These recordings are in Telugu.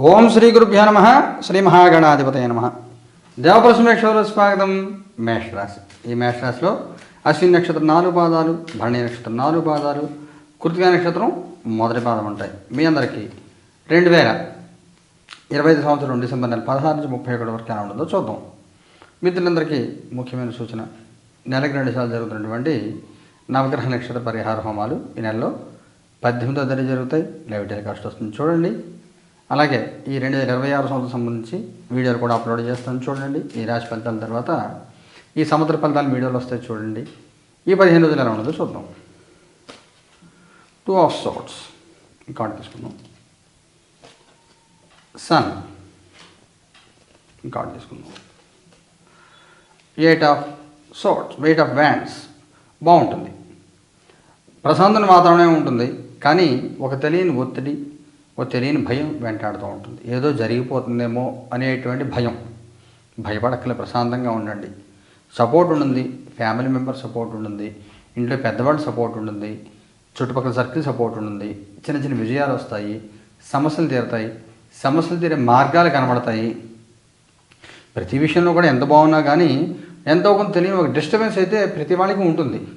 ఓం శ్రీ గురుభ్యో నమ శ్రీ మహాగణాధిపతయ నమ. దేవప్రసమేశ్వర స్వాగతం మేషరాశి. ఈ మేషరాశిలో అశ్విని నక్షత్రం నాలుగు పాదాలు భరణి నక్షత్రం నాలుగు పాదాలు కృతికా నక్షత్రం మొదటి పాదం ఉంటాయి. మీ అందరికీ రెండు వేల ఇరవై ఐదు సంవత్సరం డిసెంబర్ నెల పదహారు నుంచి ముప్పై ఒకటి వరకు ఎలా ఉంటుందో చూద్దాం. మిత్రులందరికీ ముఖ్యమైన సూచన. నెలకు రెండు సార్లు జరుగుతున్నటువంటి నవగ్రహ నక్షత్ర పరిహార హోమాలు ఈ నెలలో పద్దెనిమిదో తేదీ జరుగుతాయి. లైవ్ టెలికాస్ట్ వస్తుంది. చూడండి. అలాగే ఈ రెండు వేల ఇరవై ఆరు సంవత్సరం సంబంధించి వీడియోలు కూడా అప్లోడ్ చేస్తాను. చూడండి ఈ రాశి ఫలితాల తర్వాత ఈ సముద్ర ఫలితాలు వీడియోలు వస్తాయి చూడండి. ఈ పదిహేను రోజులు ఎలా ఉండదో చూద్దాం. టూ ఆఫ్ సోట్స్ కార్డు తీసుకుందాం. సన్ కార్డు తీసుకుందాం. Eight of swords eight of wands బాగుంటుంది. ప్రశాంతమైన వాతావరణమే ఉంటుంది. కానీ ఒక తెలియని ఒత్తిడి ఓ తెలియని భయం వెంటాడుతూ ఉంటుంది. ఏదో జరిగిపోతుందేమో అనేటువంటి భయం. భయపడక్కలే ప్రశాంతంగా ఉండండి. సపోర్ట్ ఉంటుంది. ఫ్యామిలీ మెంబర్ సపోర్ట్ ఉంటుంది. ఇంట్లో పెద్దవాళ్ళ సపోర్ట్ ఉంటుంది. చుట్టుపక్కల సర్కిల్ సపోర్ట్ ఉంటుంది. చిన్న చిన్న విజయాలు వస్తాయి. సమస్యలు తీరుతాయి. సమస్యలు తీరే మార్గాలు కనబడతాయి. ప్రతి విషయంలో కూడా ఎంత బాగున్నా కానీ ఎంతో కొంత తెలియని ఒక డిస్టర్బెన్స్ అయితే ప్రతి వాళ్ళకి ఉంటుంది.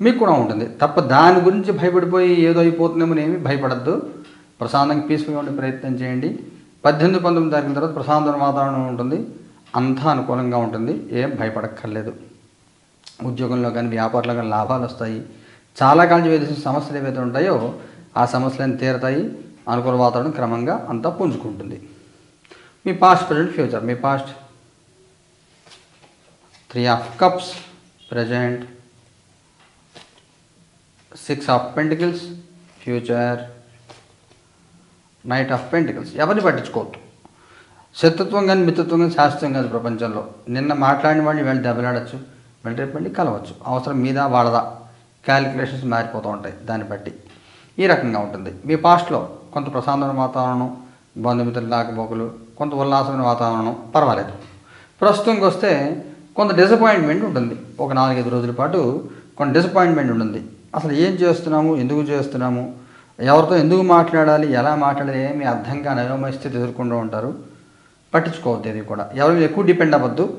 మీకు కూడా ఉంటుంది. తప్ప దాని గురించి భయపడిపోయి ఏదో అయిపోతుందేమో ఏమీ భయపడద్దు. ప్రశాంతంగా పీస్ఫుల్గా ఉండే ప్రయత్నం చేయండి. పద్దెనిమిది పంతొమ్మిది తారీఖుల తర్వాత ప్రశాంతమైన వాతావరణం ఉంటుంది. అంతా అనుకూలంగా ఉంటుంది. ఏం భయపడక్కర్లేదు. ఉద్యోగంలో కానీ వ్యాపారంలో కానీ లాభాలు వస్తాయి. చాలా కాలం వేసిన సమస్యలు ఏవైతే ఉంటాయో ఆ సమస్యలన్నీ తీరతాయి. అనుకూల వాతావరణం క్రమంగా అంతా పుంజుకుంటుంది. మీ past present future me past three of cups present six of pentacles future knight of pentacles ఎవరిని పట్టించుకోవద్దు. శత్రుత్వం కానీ మిత్రత్వం కానీ శాస్త్రం కాదు ప్రపంచంలో. నిన్న మాట్లాడిన వాళ్ళు వెళ్ళి దెబ్బలాడచ్చు వెళ్ళి రేపు కలవచ్చు. అవసరం మీద వాళ్ళదా క్యాలిక్యులేషన్స్ మారిపోతూ ఉంటాయి దాన్ని బట్టి. ఈ రకంగా ఉంటుంది. మీ పాస్ట్లో కొంత ప్రశాంతమైన వాతావరణం బంధుమిత్రులు లాకపోకలు కొంత ఉల్లాసమైన వాతావరణం పర్వాలేదు. ప్రస్తుతంకి వస్తే కొంత డిసప్పాయింట్మెంట్ ఉంటుంది. ఒక నాలుగైదు రోజుల పాటు కొంత డిసప్పాయింట్మెంట్ ఉంటుంది. అసలు ఏం చేస్తున్నాము? ఎందుకు చేస్తున్నాము? ఎవరితో ఎందుకు మాట్లాడాలి ఎలా మాట్లాడాలి ఏమి అర్థం కాని అయోమయ స్థితి ఎదుర్కొంటూ ఉంటారు పట్టించుకోవద్దు ఇది కూడా. ఎవరు ఎక్కువ డిపెండ్ అవ్వద్దు.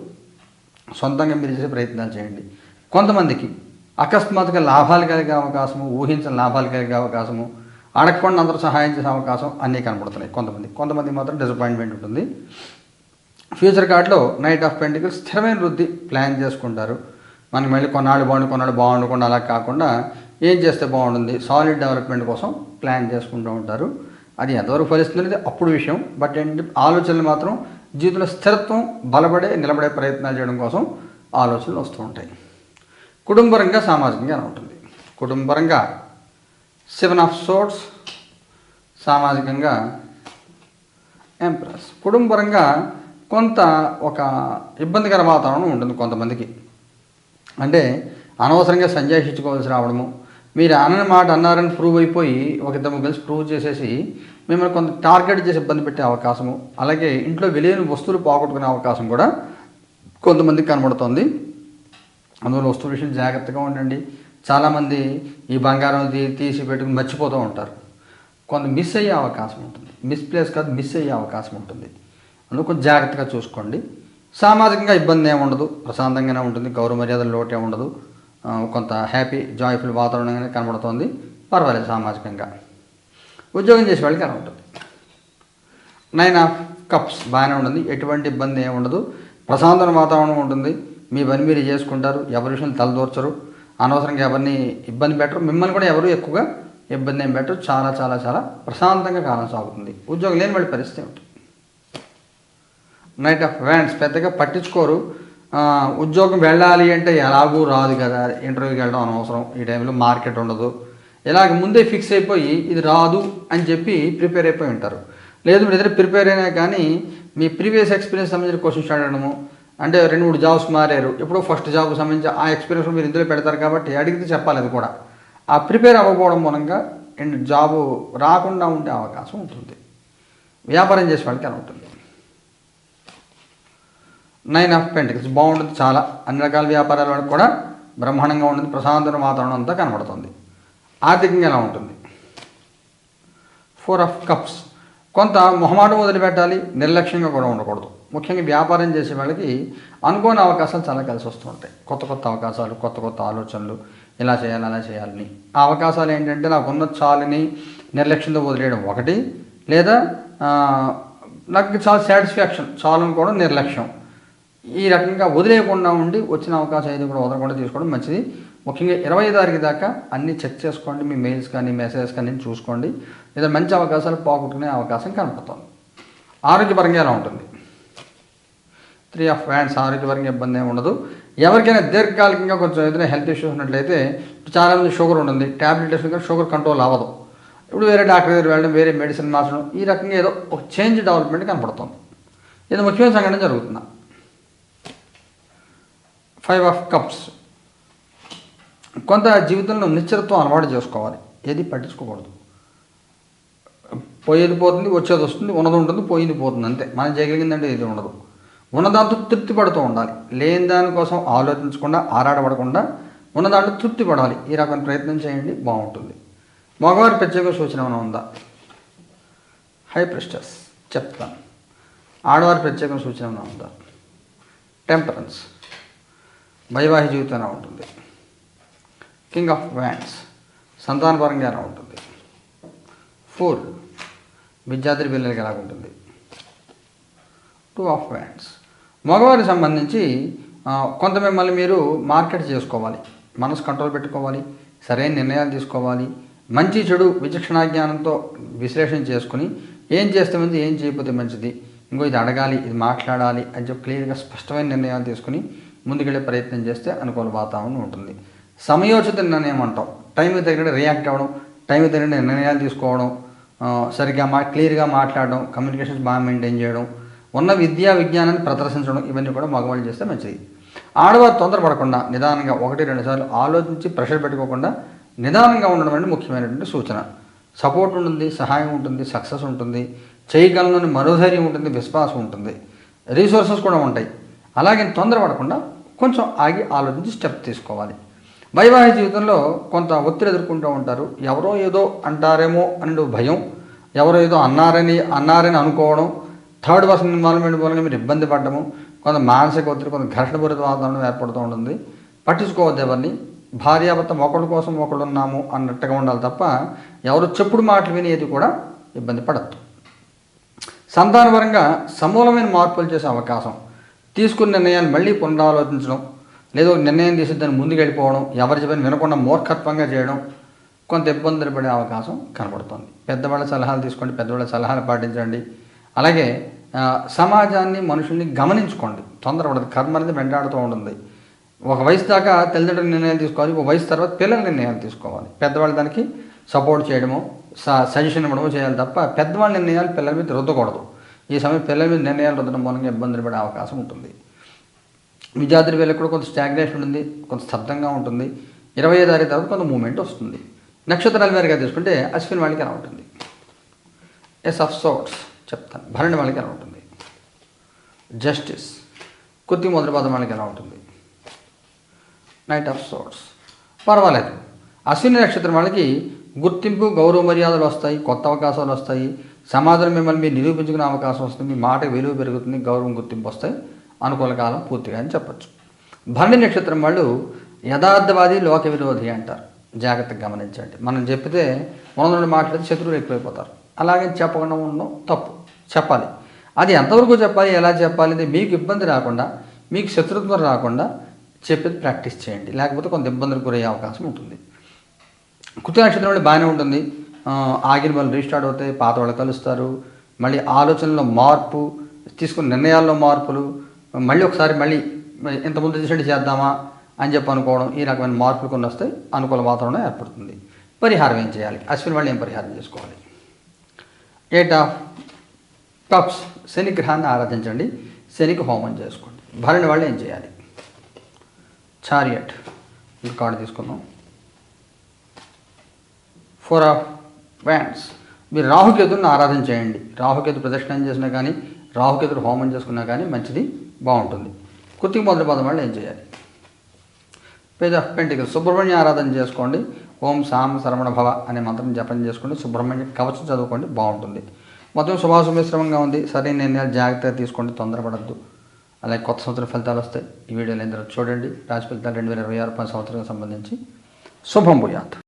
సొంతంగా మీరు చేసే ప్రయత్నాలు చేయండి. కొంతమందికి అకస్మాత్తుగా లాభాలు కలిగే అవకాశము ఊహించిన లాభాలు కలిగే అవకాశము అడగకుండా అందరూ సహాయం చేసే అవకాశం అన్నీ కనపడుతున్నాయి కొంతమంది. కొంతమంది మాత్రం డిసప్పాయింట్మెంట్ ఉంటుంది. ఫ్యూచర్ కార్డులో నైట్ ఆఫ్ పెంటికల్ స్థిరమైన వృద్ధి ప్లాన్ చేసుకుంటారు. మనకి మళ్ళీ కొన్నాళ్ళు బాగుండు కొన్నాళ్ళు బాగుండకుండా అలా కాకుండా ఏం చేస్తే బాగుంటుంది? సాలిడ్ డెవలప్మెంట్ కోసం ప్లాన్ చేసుకుంటూ ఉంటారు. అది ఎంతవరకు ఫలిస్తుంది అప్పుడు విషయం. బట్ ఏంటి ఆలోచనలు మాత్రం జీవితంలో స్థిరత్వం బలపడే నిలబడే ప్రయత్నాలు చేయడం కోసం ఆలోచనలు వస్తూ ఉంటాయి. కుటుంబరంగా సామాజికంగా ఎలా ఉంటుంది? కుటుంబరంగా సెవెన్ ఆఫ్ సోర్ట్స్ సామాజికంగా ఎంప్రెస్ కుటుంబరంగా కొంత ఒక ఇబ్బందికర వాతావరణం ఉంటుంది కొంతమందికి. అంటే అనవసరంగా సంజాషించుకోవాల్సి రావడము మీరు అనని మాట అన్నారని ప్రూవ్ అయిపోయి ఒక ఇద్దరు కలిసి ప్రూవ్ చేసేసి మిమ్మల్ని కొంత టార్గెట్ చేసి ఇబ్బంది పెట్టే అవకాశము అలాగే ఇంట్లో విలువైన వస్తువులు పోగొట్టుకునే అవకాశం కూడా కొంతమందికి కనబడుతుంది. అందువల్ల వస్తువుల విషయం జాగ్రత్తగా ఉండండి. చాలామంది ఈ బంగారం తీసి పెట్టుకుని మర్చిపోతూ ఉంటారు. కొంత మిస్ అయ్యే అవకాశం ఉంటుంది. మిస్ప్లేస్ కాదు మిస్ అయ్యే అవకాశం ఉంటుంది. అందులో కొంచెం జాగ్రత్తగా చూసుకోండి. సామాజికంగా ఇబ్బంది ఏమి ఉండదు. ప్రశాంతంగానే ఉంటుంది. గౌరవ మర్యాదలు లోటే ఉండదు. కొంత హ్యాపీ జాయ్ఫుల్ వాతావరణంగానే కనబడుతోంది. పర్వాలేదు సామాజికంగా. ఉద్యోగం చేసే వాళ్ళకి అలా ఉంటుంది. నైన్ ఆఫ్ కప్స్ బాగానే ఉంటుంది. ఎటువంటి ఇబ్బంది ఏమి ఉండదు. ప్రశాంతమైన వాతావరణం ఉంటుంది. మీ పని మీరు చేసుకుంటారు. ఎవరి విషయం తలదూర్చరు. అనవసరంగా ఎవరిని ఇబ్బంది పెట్టరు. మిమ్మల్ని కూడా ఎవరు ఎక్కువగా ఇబ్బంది ఏం పెట్టరు. చాలా చాలా చాలా ప్రశాంతంగా కాలం సాగుతుంది. ఉద్యోగం లేని వాళ్ళ పరిస్థితి ఉంటుంది నైట్ ఆఫ్ వ్యాండ్స్ పెద్దగా పట్టించుకోరు. ఉద్యోగం వెళ్ళాలి అంటే ఎలాగూ రాదు కదా. ఇంటర్వ్యూకి వెళ్ళడం అనవసరం. ఈ టైంలో మార్కెట్ ఉండదు. ఇలాగ ముందే ఫిక్స్ అయిపోయి ఇది రాదు అని చెప్పి ప్రిపేర్ అయిపోయి ఉంటారు. లేదు మీరు ఎదురు ప్రిపేర్ అయినా కానీ మీ ప్రీవియస్ ఎక్స్పీరియన్స్ సంబంధించిన క్వశ్చన్స్ అడగడము అంటే రెండు మూడు జాబ్స్ మారారు. ఎప్పుడో ఫస్ట్ జాబ్ సంబంధించి ఆ ఎక్స్పీరియన్స్ మీరు ఇందులో పెడతారు కాబట్టి అడిగితే చెప్పాలి అది కూడా. ఆ ప్రిపేర్ అవ్వకపోవడం మూలంగా జాబు రాకుండా ఉండే అవకాశం ఉంటుంది. వ్యాపారం చేసే వాళ్ళకి అలా ఉంటుంది. నైన్ ఆఫ్ పెంటికల్స్ బాగుంటుంది చాలా అన్ని రకాల వ్యాపారాల కూడా బ్రహ్మాండంగా ఉంటుంది. ప్రశాంతమైన వాతావరణం అంతా కనబడుతుంది. ఆర్థికంగా ఎలా ఉంటుంది? ఫోర్ ఆఫ్ కప్స్ కొంత మొహమాటం వదిలిపెట్టాలి. నిర్లక్ష్యంగా కూడా ఉండకూడదు. ముఖ్యంగా వ్యాపారం చేసే వాళ్ళకి అనుకోని అవకాశాలు చాలా కలిసి వస్తూ ఉంటాయి. కొత్త కొత్త అవకాశాలు కొత్త కొత్త ఆలోచనలు ఇలా చేయాలి అలా చేయాలని. ఆ అవకాశాలు ఏంటంటే నాకు ఉన్న చాలని నిర్లక్ష్యంతో వదిలేయడం ఒకటి. లేదా నాకు చాలా సాటిస్ఫాక్షన్ చాలు కూడా నిర్లక్ష్యం. ఈ రకంగా వదిలేయకుండా ఉండి వచ్చిన అవకాశం ఏది కూడా వదలకుండా తీసుకోవడం మంచిది. ముఖ్యంగా ఇరవై తారీఖు దాకా అన్నీ చెక్ చేసుకోండి మీ మెయిల్స్ కానీ మెసేజెస్ కానీ చూసుకోండి. లేదా మంచి అవకాశాలు పోగొట్టుకునే అవకాశం కనపడుతుంది. ఆరోగ్యపరంగా ఎలా ఉంటుంది? త్రీ ఆఫ్ హ్యాండ్స్ ఆరోగ్యపరంగా ఇబ్బంది ఏమి ఉండదు. ఎవరికైనా దీర్ఘకాలికంగా కొంచెం ఏదైనా హెల్త్ ఇష్యూస్ ఉన్నట్లయితే చాలామంది షుగర్ ఉంటుంది. ట్యాబ్లెట్ వేసుకుని షుగర్ కంట్రోల్ అవ్వదు. ఇప్పుడు వేరే డాక్టర్ దగ్గర వెళ్ళడం వేరే మెడిసిన్ మార్చడం ఈ రకంగా ఏదో ఒక చేంజ్ డెవలప్మెంట్ కనపడుతుంది. ఇది ముఖ్యమైన సంఘటన జరుగుతుంది. Five of cups. కొంత జీవితంలో నిశ్చలత్వం అలవాటు చేసుకోవాలి. ఏది పట్టించుకోకూడదు. పోయేది పోతుంది వచ్చేది వస్తుంది ఉన్నది ఉంటుంది పోయింది పోతుంది అంతే. మనం చేయగలిగిందంటే ఇది ఉండదు. ఉన్నదాంతో తృప్తి పడుతూ ఉండాలి. లేని దానికోసం ఆలోచించకుండా ఆరాడపడకుండా ఉన్న దాంట్లో తృప్తి పడాలి. ఈ రకమైన ప్రయత్నం చేయండి బాగుంటుంది. మగవారి ప్రత్యేక సూచన ఏమైనా ఉందా? హై ప్రెస్టర్స్ చెప్తాను. ఆడవారి ప్రత్యేక సూచన ఏమైనా ఉందా? టెంపరెన్స్ వైవాహిక జీవితంలో ఉంటుంది. కింగ్ ఆఫ్ వ్యాండ్స్ సంతానపరంగా ఉంటుంది. ఫోర్ విద్యార్థి పిల్లలకి ఎలా ఉంటుంది. టూ ఆఫ్ వ్యాండ్స్ మగవారికి సంబంధించి కొంత మిమ్మల్ని మీరు మార్కెట్ చేసుకోవాలి మనసు కంట్రోల్ పెట్టుకోవాలి సరైన నిర్ణయాలు తీసుకోవాలి మంచి చెడు విచక్షణా జ్ఞానంతో విశ్లేషణ చేసుకుని ఏం చేస్తే మంచిది ఏం చేయకపోతే మంచిది ఇంకో ఇది అడగాలి ఇది మాట్లాడాలి అని చెప్పి క్లియర్గా స్పష్టమైన నిర్ణయాలు తీసుకుని ముందుకెళ్ళే ప్రయత్నం చేస్తే అనుకూల వాతావరణం ఉంటుంది. సమయోచిత నిర్ణయం అంటాం. టైంకి తగిన రియాక్ట్ అవ్వడం టైంకి తగిన నిర్ణయాలు తీసుకోవడం సరిగ్గా మా క్లియర్గా మాట్లాడడం కమ్యూనికేషన్స్ బాగా మెయింటైన్ చేయడం ఉన్న విద్యా విజ్ఞానాన్ని ప్రదర్శించడం ఇవన్నీ కూడా మగవాళ్ళు చేస్తే మంచిది. ఆడవారు తొందరపడకుండా నిదానంగా ఒకటి రెండు సార్లు ఆలోచించి ప్రెషర్ పెట్టుకోకుండా నిదానంగా ఉండడం అనేది ముఖ్యమైనటువంటి సూచన. సపోర్ట్ ఉంటుంది సహాయం ఉంటుంది సక్సెస్ ఉంటుంది చేయగలనని మరోధైర్యం ఉంటుంది విశ్వాసం ఉంటుంది. రీసోర్సెస్ కూడా ఉంటాయి. అలాగే తొందరపడకుండా కొంచెం ఆగి ఆలోచించి స్టెప్ తీసుకోవాలి. వైవాహిక జీవితంలో కొంత ఒత్తిడి ఎదుర్కొంటూ ఉంటారు. ఎవరో ఏదో అంటారేమో అనే భయం. ఎవరో ఏదో అన్నారని అన్నారని అనుకోవడం. థర్డ్ పర్సన్ ఇన్వాల్వ్మెంట్ మూలంగా మీరు ఇబ్బంది పడడము. కొంత మానసిక ఒత్తిడి కొంత ఘర్షణపూరిత వాతావరణం ఏర్పడుతూ ఉంటుంది. పట్టించుకోవద్దు ఎవరిని. భార్యాభర్త ఒకళ్ళ కోసం ఒకళ్ళు ఉన్నాము అన్నట్టుగా ఉండాలి తప్ప ఎవరు చెప్పుడు మాటలు వినేది కూడా ఇబ్బంది పడద్దు. సంతానపరంగా సమూలమైన మార్పులు చేసే అవకాశం. తీసుకున్న నిర్ణయాన్ని మళ్ళీ పునరాలోచించడం లేదా ఒక నిర్ణయం తీసి దాన్ని ముందుకు వెళ్ళిపోవడం ఎవరి చెప్పని వినకుండా మూర్ఖత్వంగా చేయడం కొంత ఇబ్బందులు పడే అవకాశం కనబడుతుంది. పెద్దవాళ్ళ సలహాలు తీసుకోండి పెద్దవాళ్ళ సలహాలు పాటించండి. అలాగే సమాజాన్ని మనుషుల్ని గమనించుకోండి. తొందరపడదు. కర్మ అనేది వెంటాడుతూ ఉంటుంది. ఒక వయసు దాకా తల్లిదండ్రుల నిర్ణయాలు తీసుకోవాలి. ఒక వయసు తర్వాత పిల్లల నిర్ణయాలు తీసుకోవాలి. పెద్దవాళ్ళ దానికి సపోర్ట్ చేయడము స సజెషన్ ఇవ్వడము చేయాలి తప్ప పెద్దవాళ్ళ నిర్ణయాలు పిల్లల మీద రుద్దకూడదు. ఈ సమయం పిల్లల మీద నిర్ణయాలు రుద్దడం మూలంగా ఇబ్బందులు పడే అవకాశం ఉంటుంది. విద్యార్థుల వేళ కూడా కొంత స్టాగ్నేషన్ ఉంటుంది కొంత స్తబ్దంగా ఉంటుంది. ఇరవై తారీఖు తర్వాత కొంత మూమెంట్ వస్తుంది. నక్షత్రాల మేరగా తీసుకుంటే అశ్విన్ వాళ్ళకి ఎలా ఉంటుంది ఎస్ ఆఫ్ సోట్స్ చెప్తాను. భరణి వాళ్ళకి ఎలా ఉంటుంది జస్టిస్ కొద్ది మొదటి పదం వాళ్ళకి ఎలా ఉంటుంది నైట్ ఆఫ్ సోట్స్ పర్వాలేదు. అశ్విని నక్షత్రం వాళ్ళకి గుర్తింపు గౌరవ మర్యాదలు వస్తాయి కొత్త అవకాశాలు వస్తాయి. సమాజంలో మిమ్మల్ని మీరు నిరూపించుకునే అవకాశం వస్తుంది మీ మాట విలువ పెరుగుతుంది గౌరవం గుర్తింపు వస్తాయి అనుకూల కాలం పూర్తిగా అని చెప్పచ్చు. భరణి నక్షత్రం వాళ్ళు యథార్థవాది లోక విరోధి అంటారు. జాగ్రత్తగా గమనించండి. మనం చెప్తే మన నుండి మాట్లాడితే శత్రువులు ఎక్కువైపోతారు. అలాగే చెప్పకుండా ఉండడం తప్పు. చెప్పాలి. అది ఎంతవరకు చెప్పాలి ఎలా చెప్పాలి అంటే మీకు ఇబ్బంది రాకుండా మీకు శత్రుత్వం రాకుండా చెప్పేది ప్రాక్టీస్ చేయండి. లేకపోతే కొంత ఇబ్బందులు గురయ్యే అవకాశం ఉంటుంది. కుతు నక్షత్రం వాళ్ళు బాగానే ఉంటుంది. ఆగిన వాళ్ళు రీస్టార్ట్ అవుతాయి పాత వాళ్ళు కలుస్తారు. మళ్ళీ ఆలోచనలో మార్పు తీసుకున్న నిర్ణయాల్లో మార్పులు మళ్ళీ ఒకసారి మళ్ళీ ఇంతకుముందు డిసైడ్ చేద్దామా అని చెప్పి అనుకోవడం ఈ రకమైన మార్పులు కొన్ని వస్తాయి అనుకూల వాతావరణం ఏర్పడుతుంది. పరిహారం ఏం చేయాలి? అశ్విన్ వాళ్ళు ఏం పరిహారం చేసుకోవాలి? ఎయిట్ ఆఫ్ కప్స్ శని గ్రహాన్ని ఆరాధించండి. శనికి హోమం చేసుకోండి. భరణి వాళ్ళు ఏం చేయాలి? చారియట్ కార్డు తీసుకుందాం. ఫోర్ ఆఫ్ వ్యాండ్స్ మీరు రాహుకేతుని ఆరాధన చేయండి. రాహుకేతు ప్రదక్షిణం చేసినా కానీ రాహుకేతుడు హోమం చేసుకున్నా కానీ మంచిది బాగుంటుంది. కుర్తికి మొదటి పదం వాళ్ళు ఏం చేయాలి? పేజ్ ఆఫ్ పెంటికల్ సుబ్రహ్మణ్య ఆరాధన చేసుకోండి. ఓం సాం శరవణ భవ అనే మంత్రం జపం చేసుకోండి. సుబ్రహ్మణ్య కవచం చదువుకోండి బాగుంటుంది. మొత్తం శుభాశుభ మిశ్రమంగా ఉంది. సరైన నిర్ణయాలు జాగ్రత్తగా తీసుకోండి తొందరపడద్దు. అలాగే కొత్త సంవత్సరం ఫలితాలు వస్తాయి. ఈ వీడియోలు అందరూ చూడండి. రాశి ఫలితాలు రెండు వేల ఇరవై ఆరు పది సంవత్సరానికి సంబంధించి. శుభం భూయాత్.